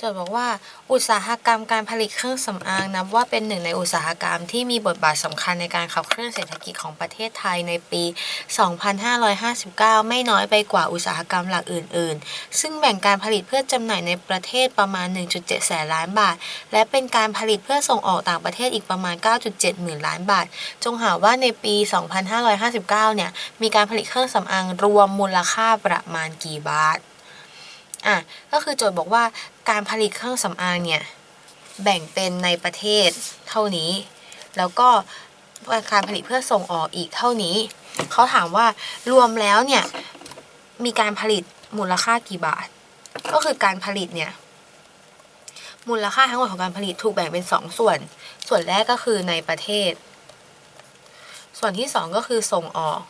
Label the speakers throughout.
Speaker 1: จทย์บอกว่าอุตสาหกรรมการผลิตเครื่องสำอางนับว่าเป็นหนึ่งในอุตสาหกรรมที่มีบทบาทสำคัญในการขับเคลื่อนเศรษฐกิจของประเทศไทยในปี 2559 ไม่น้อยไปกว่าอุตสาหกรรมหลักอื่น ๆ ซึ่งแบ่งการผลิตเพื่อจำหน่ายในประเทศประมาณ 1.7 แสนล้านบาท และเป็นการผลิตเพื่อส่งออกต่างประเทศอีกประมาณ 9.7 หมื่นล้านบาท จงหาว่าในปี 2559 เนี่ยมีการผลิตเครื่องสำอางรวมมูลค่าประมาณกี่บาท อะก็คือโจทย์บอกว่าการผลิตเครื่องสำอางเนี่ยแบ่งเป็นในประเทศเท่านี้ แล้วก็การผลิตเพื่อส่งออกอีกเท่านี้ เขาถามว่ารวมแล้วเนี่ยมีการผลิตมูลค่ากี่บาท ก็คือการผลิตเนี่ยมูลค่าทั้งหมดของการผลิตถูกแบ่งเป็นสองส่วน ส่วนแรกก็คือในประเทศ ส่วนที่สองก็คือส่งออก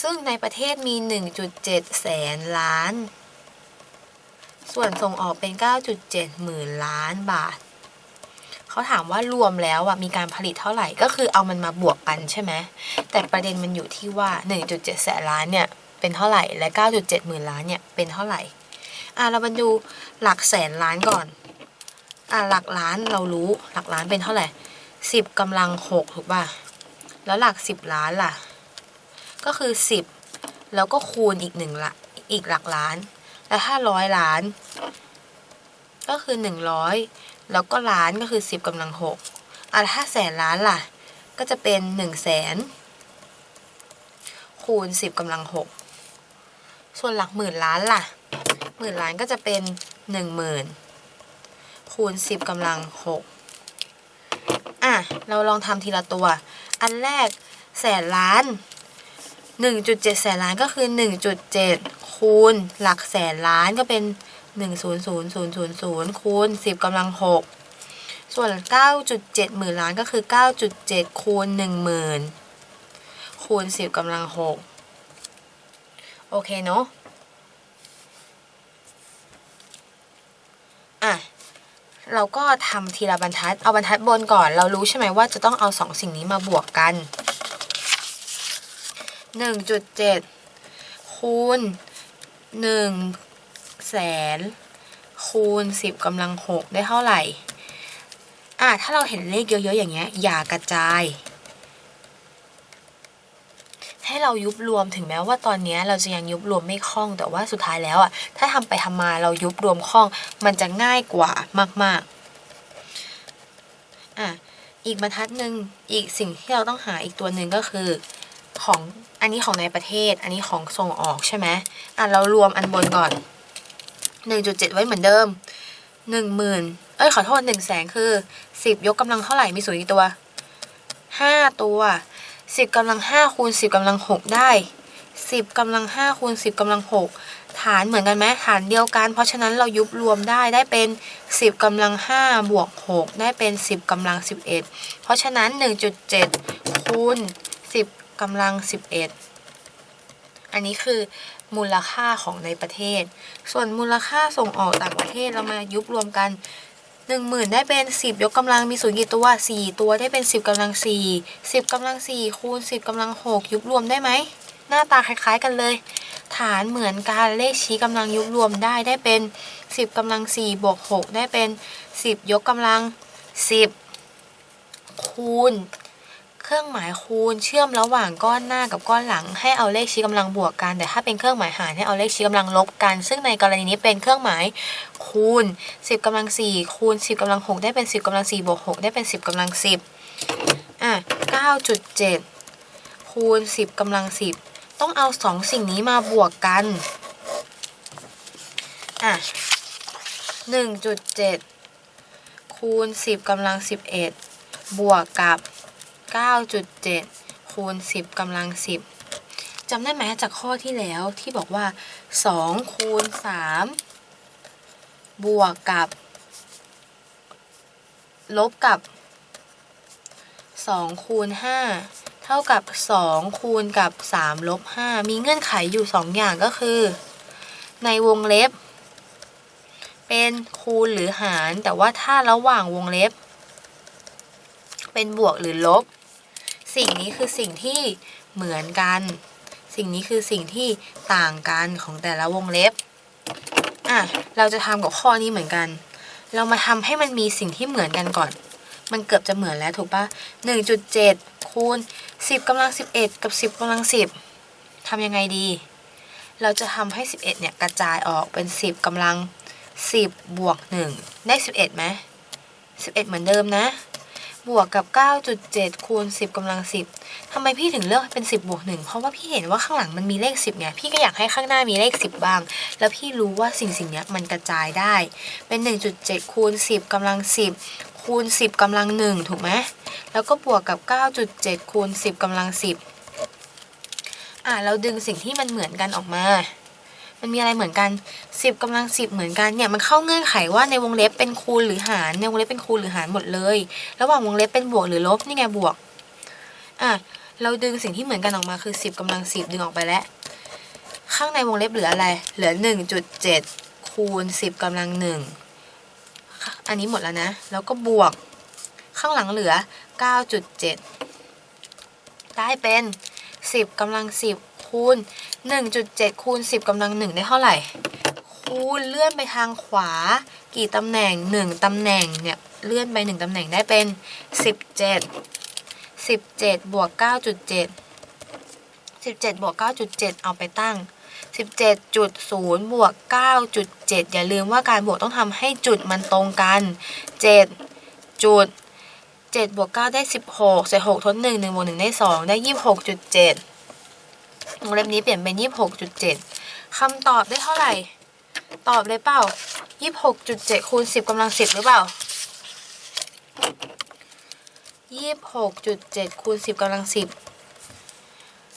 Speaker 1: ซึ่งในประเทศมี 1.7 แสนล้าน ส่วนส่งออกเป็น 9.7 หมื่นล้านบาท เขาถามว่ารวมแล้วอะมีการผลิตเท่าไหร่ก็คือเอามันมาบวกกันใช่ไหม แต่ประเด็นมันอยู่ที่ว่า 1.7 แสนล้านเนี่ยเป็นเท่าไหร่ และ 9.7 หมื่นล้านเนี่ยเป็นเท่าไหร่ อะเรามาดูหลักแสนล้านก่อน อะหลักล้านเรารู้หลักล้านเป็นเท่าไหร่ 10กำลัง6ถูกป่ะ แล้วหลัก 10 ล้านล่ะ ก็คือ 10 แล้วก็คูณอีกหนึ่งละอีกหลักล้าน แล้วถ้าร้อยล้าน ก็คือ 100 แล้วก็ล้านก็คือ 10กำลัง6อะแล้วถ้าแสนล้านล่ะ ก็จะเป็น1แสนคูณ 10กำลัง6ส่วนหลักหมื่นล้านล่ะหมื่นล้านก็จะเป็น 1 0,000คูณ 10กำลัง6อะ เราลองทำทีละตัว อันแรกแสนล้าน 1.7 แสนล้านก็คือ 1.7 คูณ หลักแสนล้านก็เป็น 100,000 คูณ 10กำลัง 6 ส่วน 9.7 หมื่นล้านก็คือ 9.7 คูณ 10,000 คูณ 10กำลัง 6 โอเคเนาะอะเราก็ทำทีละบรรทัด เอาบรรทัดบนก่อน เรารู้ใช่ไหมว่าจะต้องเอาสองสิ่งนี้มาบวกกัน หนึ่งจุดเจ็ดคูณหนึ่งแสน คูณสิบกำลังหกได้เท่าไหร่ อะ ถ้าเราเห็นเลขเยอะๆ อย่างเงี้ย อย่ากระจาย ให้เรายุบรวมถึงแม้ว่าตอนเนี้ยเราจะยังยุบรวมไม่คล่อง แต่ว่าสุดท้ายแล้วอะ ถ้าทำไปทำมาเรายุบรวมคล่อง มันจะง่ายกว่ามาก ๆ อะ อีกบรรทัดหนึ่งอีกสิ่งที่เราต้องหาอีกตัวหนึ่งก็คือ ของอันนี้ของในประเทศ อันนี้ของส่งออกใช่ไหมอะเรารวมอันบนก่อน 1.7 ไว้เหมือนเดิม 10,000 เอ้ยขอโทษ1แสนคือ 10 ยกกำลังเท่าไหร่มีศูนย์กี่ตัว 5 ตัว 10กำลัง5คูณ10กำลัง 6 ได้ 10กำลัง5คูณ10กำลัง 6 ฐานเหมือนกันไหมฐานเดียวกัน เพราะฉะนั้นเรายุบรวมได้ได้เป็น 10กำลัง5บวก 6 ได้เป็น 10กำลัง 11 เพราะฉะนั้น 1.7คูณ10 กำลัง 11 อันนี้คือมูลค่าของในประเทศ ส่วนมูลค่าส่งออกต่างประเทศเรามายุบรวมกัน 10,000 ได้เป็น 10 ยกกำลังมีศูนย์กี่ตัว 4 ตัวได้เป็น 10กำลัง 4 10กำลัง 4 คูณ 10กำลัง 6 ยุบรวมได้ไหม หน้าตาคล้ายๆกันเลย ฐานเหมือนกันเลขชี้กำลังยุบรวมได้ได้เป็น 10กำลัง 4 บวก 6 ได้เป็น 10 ยกกำลัง 10 คูณ เครื่องหมายคูณเชื่อมระหว่างก้อนหน้ากับก้อนหลัง ให้เอาเลขชี้กำลังบวกกัน แต่ถ้าเป็นเครื่องหมายหารให้เอาเลขชี้กำลังลบกัน ซึ่งในกรณีนี้เป็นเครื่องหมายคูณ 10กำลัง 4 คูณ 10กำลัง 6 ได้เป็น 10กำลัง4บวก6ได้เป็น 10กำลัง 10อะ9.7 คูณ 10กำลัง 10 ต้องเอาสองสิ่งนี้มาบวกกันอะ1.7 คูณ 10กำลัง 11 บวกกับ 9.7 คูณ 10กำลัง 10จำได้ไหมจากข้อที่แล้วที่บอกว่า 2 คูณ 3 บวกกับ ลบกับ 2 คูณ 5 เท่ากับ 2 คูณกับ 3 ลบ 5 มีเงื่อนไขอยู่ 2 อย่างก็คือ ในวงเล็บ เป็นคูณหรือหาร แต่ว่าถ้าระหว่างวงเล็บ เป็นบวกหรือลบ สิ่งนี้คือสิ่งที่เหมือนกัน สิ่งนี้คือสิ่งที่ต่างกันของแต่ละวงเล็บอะเราจะทำกับข้อนี้เหมือนกัน เรามาทำให้มันมีสิ่งที่เหมือนกันก่อน มันเกือบจะเหมือนแล้วถูกปะ1.7คูณ10กำลัง11 กับ 10กำลัง10ทำยังไงดี เราจะทำให้ 11เนี่ยกระจายออกเป็น 10กำลัง10บวก1ได้ 11ไหม11 เหมือนเดิมนะ บวกกับ 9.7 คูณ 10กำลัง 10ทำไมพี่ถึงเลือกเป็น 10 บวก 1 เพราะว่าพี่เห็นว่าข้างหลังมันมีเลข 10เนี่ยพี่ก็อยากให้ข้างหน้ามีเลข 10 บ้าง แล้วพี่รู้ว่าสิ่งสิ่งเนี้ยมันกระจายได้ เป็น 1.7 คูณ 10กำลัง 10 คูณ 10กำลัง 1 ถูกไหมแล้วก็บวกกับ 9.7 คูณ 10กำลัง 10 อะเราดึงสิ่งที่มันเหมือนกันออกมา มันมีอะไรเหมือนกัน 10กำลัง 10 เหมือนกันเนี่ยมันเข้าเงื่อนไขว่าในวงเล็บเป็นคูณหรือหารในวงเล็บเป็นคูณหรือหารหมดเลย ระหว่างวงเล็บเป็นบวกหรือลบนี่ไงบวกอะเราดึงสิ่งที่เหมือนกันออกมาคือ 10กำลัง 10 ดึงออกไปแล้ว ข้างในวงเล็บเหลืออะไร เหลือ 1.7 คูณ 10กำลัง 1 อันนี้หมดแล้วนะ แล้วก็บวก ข้างหลังเหลือ 9.7 ได้เป็น 10กำลัง 10 คูณ 1.7 คูณ 10กำลัง 1 ได้เท่าไหร่ คูณเลื่อนไปทางขวา กี่ตำแหน่ง 1ตำแหน่งเนี่ยเลื่อนไป 1ตำแหน่งได้เป็น 17 17บวก9.7 17บวก9.7 เอาไปตั้ง 17.0บวก9.7 อย่าลืมว่าการบวกต้องทำให้จุดมันตรงกัน 7 จุด 7บวก9ได้ 16ใส่6ทด1 1บวก1ได้ 2 ได้ 26.7วงเล็บนี้เปลี่ยนเป็น 26.7 คำตอบได้เท่าไหร่ ตอบเลยเปล่า 26.7คูณ10กำลัง 10 หรือเปล่า 26.7คูณ10กำลัง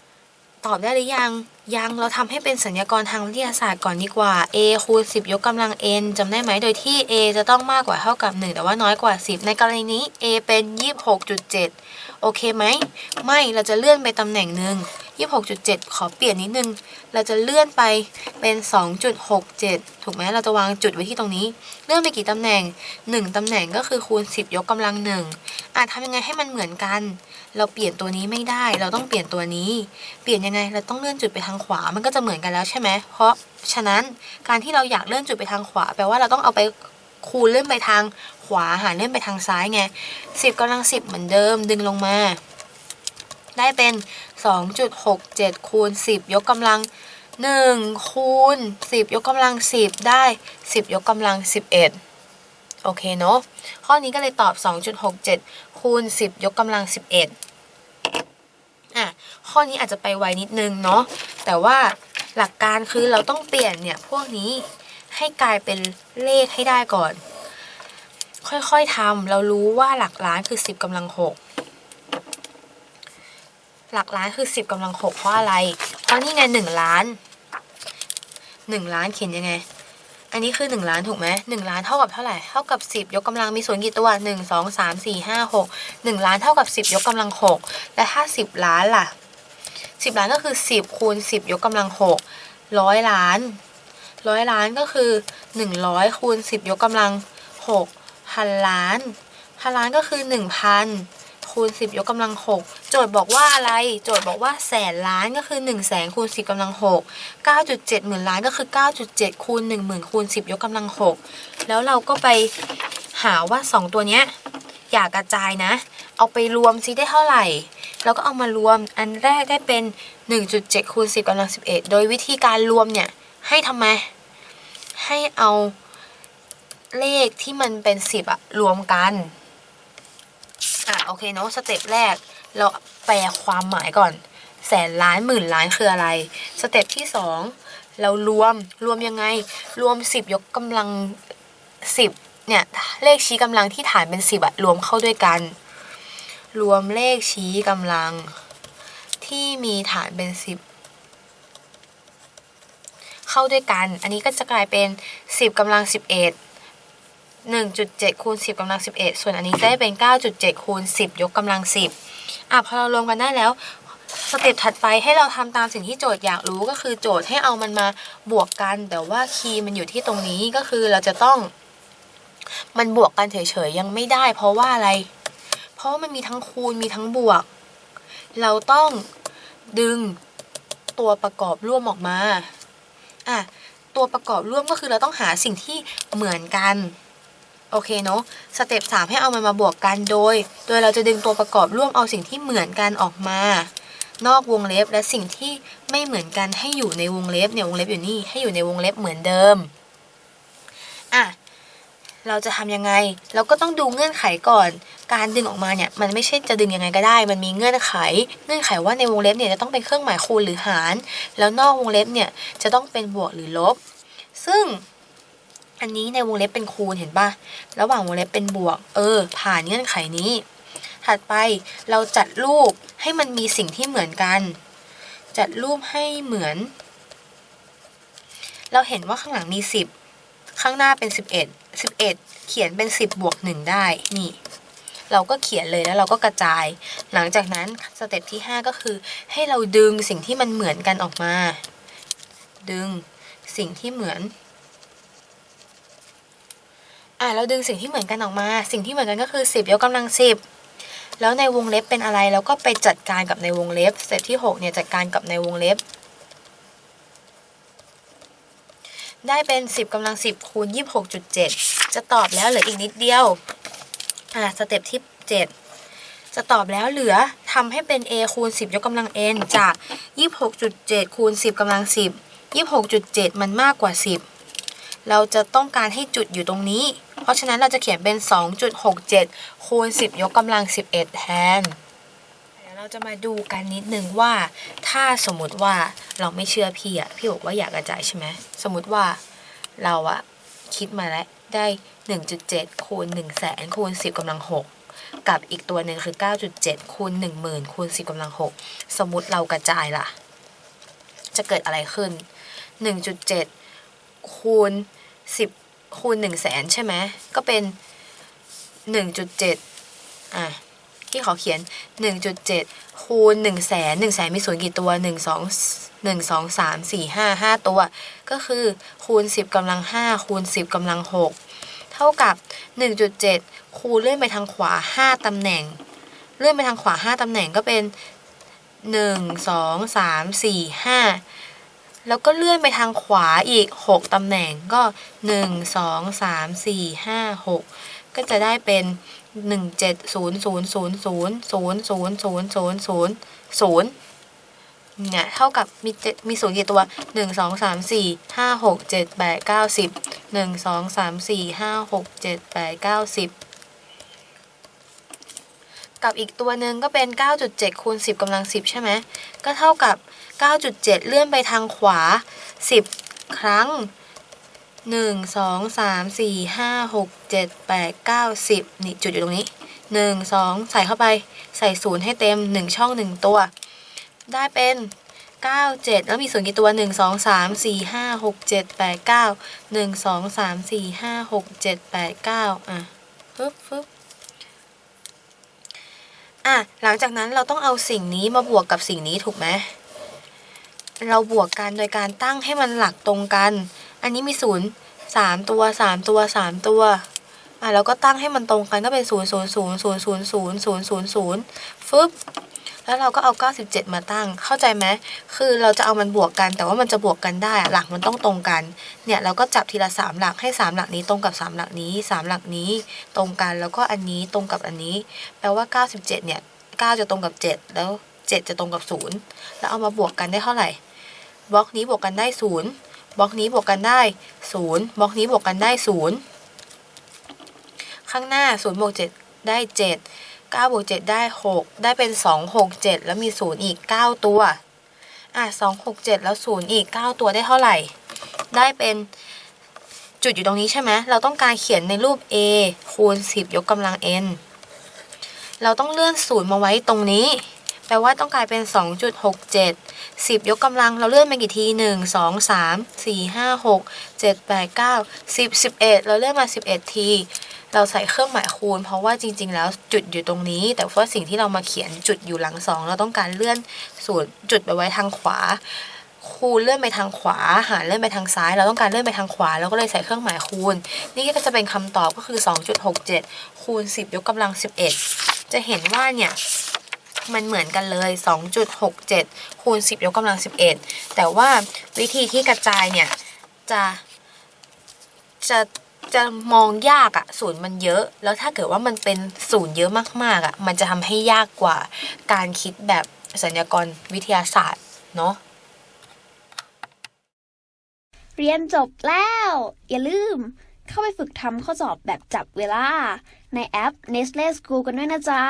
Speaker 1: 10 ตอบได้หรือยัง ยังเราทำให้เป็นสัญญากรทางวิทยาศาสตร์ก่อนดีกว่า a คูณ10 ยกกำลัง n จำได้ไหมโดยที่ a จะต้องมากกว่าเท่ากับ 1 แต่ว่าน้อยกว่า 10 ในกรณีนี้ a เป็น 26.7 โอเคไหม ไม่เราจะเลื่อนไปตำแหน่งหนึ่ง 26.7 ขอเปลี่ยนนิดนึง เราจะเลื่อนไปเป็น 2.67 ถูกไหมเราจะวางจุดไว้ที่ตรงนี้ เลื่อนไปกี่ตำแหน่ง 1ตำแหน่งก็คือคูณ 10 ยกกำลังหนึ่งอะทำยังไงให้มันเหมือนกัน เราเปลี่ยนตัวนี้ไม่ได้ เราต้องเปลี่ยนตัวนี้ เปลี่ยนยังไง เราต้องเลื่อนจุดไปทางขวา มันก็จะเหมือนกันแล้วใช่ไหม เพราะฉะนั้นการที่เราอยากเลื่อนจุดไปทางขวา แปลว่าเราต้องเอาไปคูณเลื่อนไปทางขวาหารเลื่อนไปทางซ้ายไง10กำลัง10 เหมือนเดิม ดึงลงมา ได้เป็น 2.67 คูณ 10 ยกกำลัง 1 คูณ 10 ยกกำลัง 10 ได้ 10 ยกกำลัง 11 โอเคเนาะ ข้อนี้ก็เลยตอบ 2.67 คูณ 10 ยกกำลัง 11 อะ ข้อนี้อาจจะไปไวนิดนึงเนาะ แต่ว่าหลักการคือเราต้องเปลี่ยนเนี่ย พวกนี้ให้กลายเป็นเลขให้ได้ก่อน ค่อยๆทำเรารู้ว่าหลักล้านคือ 10กำลัง 6 หลักล้านคือ 10กำลัง 6 เพราะอะไร เพราะนี่ไง1ล้าน 1 ล้านเขียนยังไง อันนี้คือ 1 ล้านถูกไหม1ล้านเท่ากับเท่าไหร่ เท่ากับ 10 ยกกำลังมีส่วนกี่ตัว 1 2 3 4 5 6 1 ล้านเท่ากับ 10 ยกกำลัง 6 และถ้า 10 ล้านล่ะ 10 ล้านก็คือ 10คูณ10 ยกกำลัง6ร้อยล้านร้อยล้านก็คือ 100คูณ10 ยกกำลัง6พันล้านพันล้านก็คือ 1,000 คูณ 10 ยกกำลัง 6 โจทย์บอกว่าอะไร โจทย์บอกว่าแสนล้านก็คือ 1 0 0 0 0แสนคูณ 10กำลัง 6 9.7 หมื่นล้านก็คือ 9.7 คูณ 1 0,000คูณ 10 ยกกำลัง 6 แล้วเราก็ไปหาว่า 2 ตัวเนี้ยอย่ากระจายนะ เอาไปรวมซิได้เท่าไหร่ แล้วก็เอามารวมอันแรกได้เป็น 1.7คูณ10กำลัง 11 โดยวิธีการรวมเนี่ยให้ทำไม ให้เอาเลขที่มันเป็น 10อะรวมกัน อะโอเคเนาะสเต็ปแรก เราแปลความหมายก่อน แสนล้านหมื่นล้านคืออะไร สเต็ปที่สองเรารวมรวมยังไง รวม10ยกกำลัง10เนี่ยเลขชี้กำลังที่ฐานเป็น10อะรวมเข้าด้วยกัน รวมเลขชี้กำลังที่มีฐานเป็น10เข้าด้วยกัน อันนี้ก็จะกลายเป็น10กำลัง11 1.7คูณ10กำลัง11 ส่วนอันนี้ได้เป็น 9.7คูณ10 ยกกำลัง 10 อะพอเรารวมกันได้แล้ว สเต็ปถัดไปให้เราทำตามสิ่งที่โจทย์อยากรู้ก็คือโจทย์ให้เอามันมาบวกกัน แต่ว่าคีย์มันอยู่ที่ตรงนี้ก็คือเราจะต้อง มันบวกกันเฉยๆยังไม่ได้ เพราะว่าอะไร เพราะมันมีทั้งคูณมีทั้งบวก เราต้องดึงตัวประกอบร่วมออกมาอะตัวประกอบร่วมก็คือเราต้องหาสิ่งที่เหมือนกัน โอเคเนาะสเต็ปสามให้เอามันมาบวกกันโดย โดยเราจะดึงตัวประกอบร่วมเอาสิ่งที่เหมือนกันออกมา นอกวงเล็บและสิ่งที่ไม่เหมือนกันให้อยู่ในวงเล็บเนี่ยวงเล็บอยู่นี่ให้อยู่ในวงเล็บเหมือนเดิมอะเราจะทำยังไง เราก็ต้องดูเงื่อนไขก่อน การดึงออกมาเนี่ย มันไม่ใช่จะดึงยังไงก็ได้ มันมีเงื่อนไข เงื่อนไขว่าในวงเล็บเนี่ยจะต้องเป็นเครื่องหมายคูณหรือหาร แล้วนอกวงเล็บเนี่ยจะต้องเป็นบวกหรือลบ ซึ่ง อันนี้ในวงเล็บเป็นคูณเห็นปะระหว่างวงเล็บเป็นบวก เออ ผ่านเงื่อนไขนี้ ถัดไปเราจัดรูปให้มันมีสิ่งที่เหมือนกัน จัดรูปให้เหมือน เราเห็นว่าข้างหลังมี 10 ข้างหน้าเป็น 11 11 เขียนเป็น 10 บวก 1 ได้ นี่ เราก็เขียนเลยแล้วเราก็กระจาย หลังจากนั้นสเต็ปที่ 5 ก็คือ ให้เราดึงสิ่งที่มันเหมือนกันออกมา ดึงสิ่งที่เหมือน อะเราดึงสิ่งที่เหมือนกันออกมา สิ่งที่เหมือนกันก็คือ 10 ยกกำลัง 10 แล้วในวงเล็บเป็นอะไรแล้วก็ไปจัดการกับในวงเล็บสเต็ปที่ 6 เนี่ยจัดการกับในวงเล็บ ได้เป็น 10กำลัง 10 คูณ 26.7 จะตอบแล้วเหลืออีกนิดเดียว อะสเต็ปที่ 7 จะตอบแล้วเหลือทำให้เป็น a คูณ 10 ยกกำลัง n จาก 26.7 คูณ 10กำลัง 10 26.7 มันมากกว่า 10 เราจะต้องการให้จุดอยู่ตรงนี้ เพราะฉะนั้นเราจะเขียนเป็น 2.67 คูณ 10 ยกกำลัง 11 แทนเดี๋ยวเราจะมาดูกันนิดนึงว่าถ้าสมมติว่าเราไม่เชื่อพี่อะพี่บอกว่าอยากกระจายใช่ไหมสมมติว่าเราอะคิดมาแล้วได้ 1.7 คูณ1แสนคูณ 10กำลัง 6 กับอีกตัวหนึ่งคือ 9.7 คูณ 10,000 คูณ 10กำลัง 6 สมมติเรากระจายล่ะ จะเกิดอะไรขึ้น 1.7 คูณ 10 คูณ1แสนใช่ไหมก็เป็น1.7อะที่ขาเขียน 1.7 คูณ1แสน1แสนมีศูนย์กี่ตัว 1 2 1 2 3 4 5 5 ตัว ก็คือคูณ 10กำลัง 5 คูณ 10กำลัง 6 เท่ากับ 1.7 คูณเลื่อนไปทางขวา 5ตำแหน่ง เลื่อนไปทางขวา 5ตำแหน่งก็เป็น 1 2 3 4 5 แล้วก็เลื่อนไปทางขวาอีก 6 ตำแหน่งก็ 1 2 3 4 5 6 ก็จะได้เป็น 1 7 0 0 0 0 0 0 0 0 0 0เนี่ยเท่ากับมีเจ็ดมีศูนย์กี่ตัว 1 2 3 4 5 6 7 8 9 10 1 2 3 4 5 6 7 8 9 10 กับอีกตัวหนึ่งก็เป็น 9.7คูณ10กำลัง 10 ใช่ไหม ก็เท่ากับ 9.7 เลื่อนไปทางขวา 10 ครั้ง 1 2 3 4 5 6 7 8 9 10 นี่จุดอยู่ตรงนี้ 1 2 ใส่เข้าไป ใส่ศูนย์ให้เต็ม 1 ช่อง 1 ตัว ได้เป็น 9 7 แล้วมีศูนย์กี่ตัว 1 2 3 4 5 6 7 8 9 1 2 3 4 5 6 7 8 9 อะฟึบฟึบอะ หลังจากนั้นเราต้องเอาสิ่งนี้มาบวกกับสิ่งนี้ถูกไหม เราบวกกันโดยการตั้งให้มันหลักตรงกัน อันนี้มีศูนย์สามตัวสามตัวสามตัวอะเราก็ตั้งให้มันตรงกันก็เป็นศูนย์ศูนย์ศูนย์ศูนย์ศูนย์ศูนย์ศูนย์ศูนย์ศูนย์ฟึบแล้วเราก็เอา 97 มาตั้ง เข้าใจไหม คือเราจะเอามันบวกกัน แต่ว่ามันจะบวกกันได้ หลักมันต้องตรงกัน เนี่ยเราก็จับทีละ 3 หลักให้ 3 หลักนี้ตรงกับ 3 หลักนี้ 3 หลักนี้ ตรงกัน แล้วก็อันนี้ตรงกับอันนี้ แปลว่า 97 เนี่ย 9 จะตรงกับ 7 แล้ว 7 จะตรงกับ 0 แล้วเอามาบวกกันได้เท่าไหร่ บล็อกนี้บวกกันได้0บล็อกนี้บวกกันได้0บล็อกนี้บวกกันได้0ข้างหน้า0บวก7ได้7 9บวก7ได้6ได้เป็น2 6 7แล้วมี0อีก9ตัวอะ2 6 7แล้ว0อีก9ตัวได้เท่าไหร่ ได้เป็นจุดอยู่ตรงนี้ใช่ไหมเราต้องการเขียนในรูป a คูณ10 ยกกำลัง n เราต้องเลื่อน0มาไว้ตรงนี้ แปลว่าต้องกลายเป็น 2.67 10 ยกกำลังเราเลื่อนไปกี่ที 1 2 3 4 5 6 7 8 9 10 11 เราเลื่อนมา 11 ที เราใส่เครื่องหมายคูณ เพราะว่าจริง ๆ แล้วจุดอยู่ตรงนี้ แต่ว่าสิ่งที่เรามาเขียนจุดอยู่หลังสองเราต้องการเลื่อนศูนย์จุดไปไว้ทางขวา คูณเลื่อนไปทางขวา หารเลื่อนไปทางซ้าย เราต้องการเลื่อนไปทางขวาเราก็เลยใส่เครื่องหมายคูณ นี่ก็จะเป็นคำตอบก็คือ 2.67 คูณ 10 ยกกำลัง 11 จะเห็นว่าเนี่ย มันเหมือนกันเลย 2.67 คูณ 10 ยกกำลัง 11 แต่ว่าวิธีที่กระจายเนี่ย จะจะจะมองยากอะศูนย์มันเยอะ แล้วถ้าเกิดว่ามันเป็นศูนย์เยอะมากๆอะมันจะทำให้ยากกว่าการคิดแบบสัญญากรวิทยาศาสตร์เนาะ
Speaker 2: เรียนจบแล้ว อย่าลืมเข้าไปฝึกทำข้อสอบแบบจับเวลา ในแอป Nestle School กันด้วยนะจ๊ะ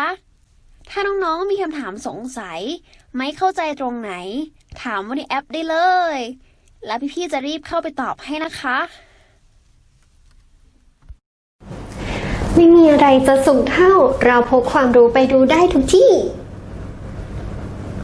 Speaker 2: ถ้าน้องๆมีคำถามสงสัย ไม่เข้าใจตรงไหน ถามว่าในแอปได้เลย แล้วพี่ๆจะรีบเข้าไปตอบให้นะคะ
Speaker 3: ไม่มีอะไรจะสูงเท่า เราพกความรู้ไปดูได้ทุกที่